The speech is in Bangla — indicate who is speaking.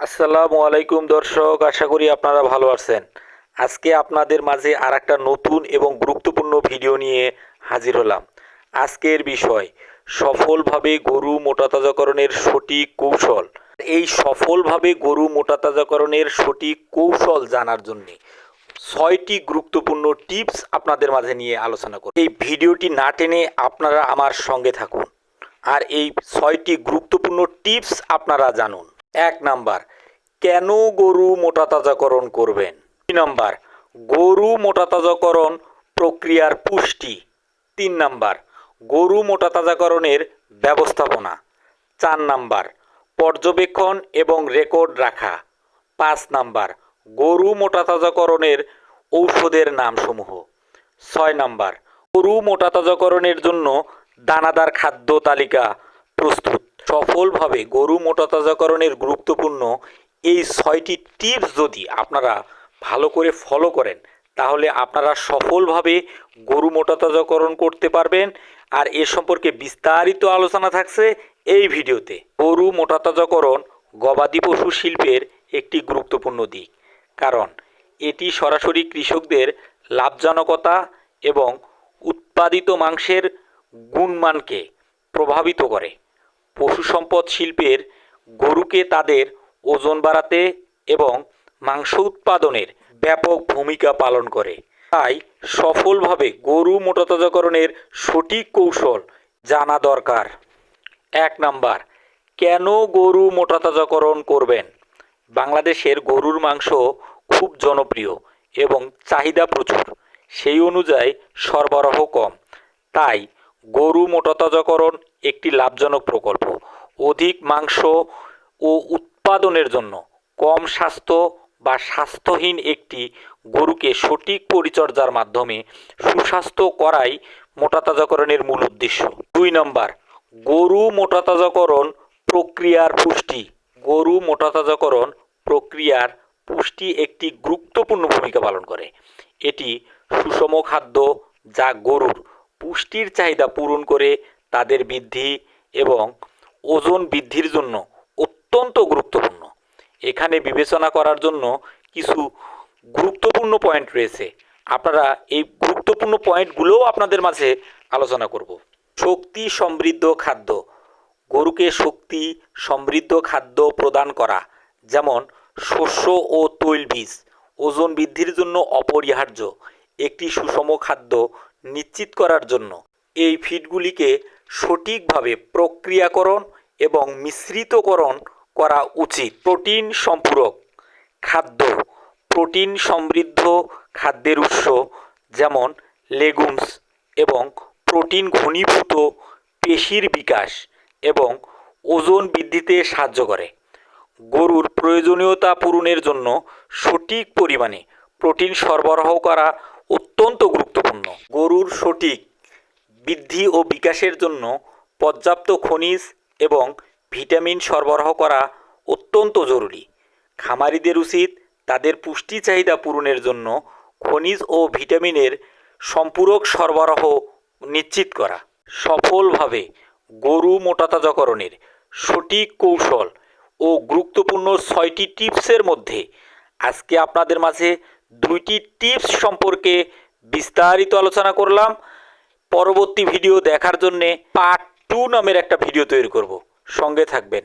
Speaker 1: আসসালামু আলাইকুম দর্শক, আশা করি আপনারা ভালো আছেন। আজকে আপনাদের মাঝে আর একটা নতুন এবং গুরুত্বপূর্ণ ভিডিও নিয়ে হাজির হলাম। আজকের বিষয়, সফলভাবে গরু মোটাতাজাকরণের সঠিক কৌশল। এই সফলভাবে গরু মোটাতাজাকরণের সঠিক কৌশল জানার জন্যে ছয়টি গুরুত্বপূর্ণ টিপস আপনাদের মাঝে নিয়ে আলোচনা করব। এই ভিডিওটি না টেনে আপনারা আমার সঙ্গে থাকুন। আর এই ছয়টি গুরুত্বপূর্ণ টিপস আপনারা জানুন। এক নাম্বার, কেন গরু মোটাতাজাকরণ করবেন? দুই নাম্বার, গরু মোটাতাজাকরণ প্রক্রিয়ার পুষ্টি। তিন নাম্বার, গরু মোটাতাজাকরণের ব্যবস্থাপনা। চার নাম্বার, পর্যবেক্ষণ এবং রেকর্ড রাখা। পাঁচ নাম্বার, গরু মোটাতাজাকরণের ঔষধের নামসমূহ। ছয় নাম্বার, গরু মোটাতাজাকরণের জন্য দানাদার খাদ্য তালিকা প্রস্তুত। সফলভাবে গরু মোটাতাজাকরণের গুরুত্বপূর্ণ এই ছয়টি টিপস যদি আপনারা ভালো করে ফলো করেন, তাহলে আপনারা সফলভাবে গরু মোটাতাজাকরণ করতে পারবেন। আর এ সম্পর্কে বিস্তারিত আলোচনা থাকছে এই ভিডিওতে। গরু মোটাতাজাকরণ গবাদি পশু শিল্পের একটি গুরুত্বপূর্ণ দিক। কারণ এটি সরাসরি কৃষকদের লাভজনকতা এবং উৎপাদিত মাংসের গুণমানকে প্রভাবিত করে। পশু সম্পদ শিল্পের গরুকে তাদের ওজন বাড়াতে এবং মাংস উৎপাদনের ব্যাপক ভূমিকা পালন করে। তাই সফলভাবে গরু মোটাতাজাকরণের সঠিক কৌশল জানা দরকার। এক নাম্বার, কেন গরু মোটাতাজাকরণ করবেন? বাংলাদেশের গরুর মাংস খুব জনপ্রিয় এবং চাহিদা প্রচুর। সেই অনুযায়ী সরবরাহ কম। তাই গরু মোটাতাজাকরণ একটি লাভজনক প্রকল্প। অধিক মাংস ও উৎপাদনের জন্য কম স্বাস্থ্য বা স্বাস্থ্যহীন একটি গরুকে সঠিক পরিচর্যার মাধ্যমে সুস্বাস্থ্য করাই মোটাতাজাকরণের মূল উদ্দেশ্য। দুই নম্বর, গরু মোটাতাজাকরণ প্রক্রিয়ার পুষ্টি। গরু মোটাতাজাকরণ প্রক্রিয়ার পুষ্টি একটি গুরুত্বপূর্ণ ভূমিকা পালন করে। এটি সুষম খাদ্য যা গরুর পুষ্টির চাহিদা পূরণ করে তাদের বৃদ্ধি এবং ওজন বৃদ্ধির জন্য অত্যন্ত গুরুত্বপূর্ণ। এখানে বিবেচনা করার জন্য কিছু গুরুত্বপূর্ণ পয়েন্ট রয়েছে। আপনারা এই গুরুত্বপূর্ণ পয়েন্টগুলোও আপনাদের মাঝে আলোচনা করব। শক্তি সমৃদ্ধ খাদ্য। গরুকে শক্তি সমৃদ্ধ খাদ্য প্রদান করা, যেমন শস্য ও তৈলবীজ ওজন বৃদ্ধির জন্য অপরিহার্য। একটি সুষম খাদ্য নিশ্চিত করার জন্য। এই ফিডগুলিকে সঠিকভাবে প্রক্রিয়াকরণ এবং মিশ্রিতকরণ করা উচিত। প্রোটিন সম্পূরক খাদ্য প্রোটিন সমৃদ্ধ খাদ্যের উৎস যেমন লেগুমস এবং প্রোটিন ঘনীভূত পেশির বিকাশ এবং ওজন বৃদ্ধিতে সাহায্য করে। গরুর প্রয়োজনীয়তা পূরণের জন্য সঠিক পরিমাণে প্রোটিন সরবরাহ করা অত্যন্ত গুরুত্বপূর্ণ। গরুর সঠিক বৃদ্ধি ও বিকাশের জন্য পর্যাপ্ত খনিজ এবং ভিটামিন সরবরাহ করা অত্যন্ত জরুরি। খামারিদের উচিত তাদের পুষ্টি চাহিদা পূরণের জন্য খনিজ ও ভিটামিনের সম্পূরক সরবরাহ নিশ্চিত করা। সফলভাবে গরু মোটাতাজাকরণের সঠিক কৌশল ও গুরুত্বপূর্ণ ছয়টি টিপসের মধ্যে আজকে আপনাদের মাঝে দুইটি টিপস সম্পর্কে বিস্তারিত আলোচনা করলাম। পরবর্তী ভিডিও দেখার জন্যে পার্ট টু নামের একটা ভিডিও তৈরি করব। সঙ্গে থাকবেন।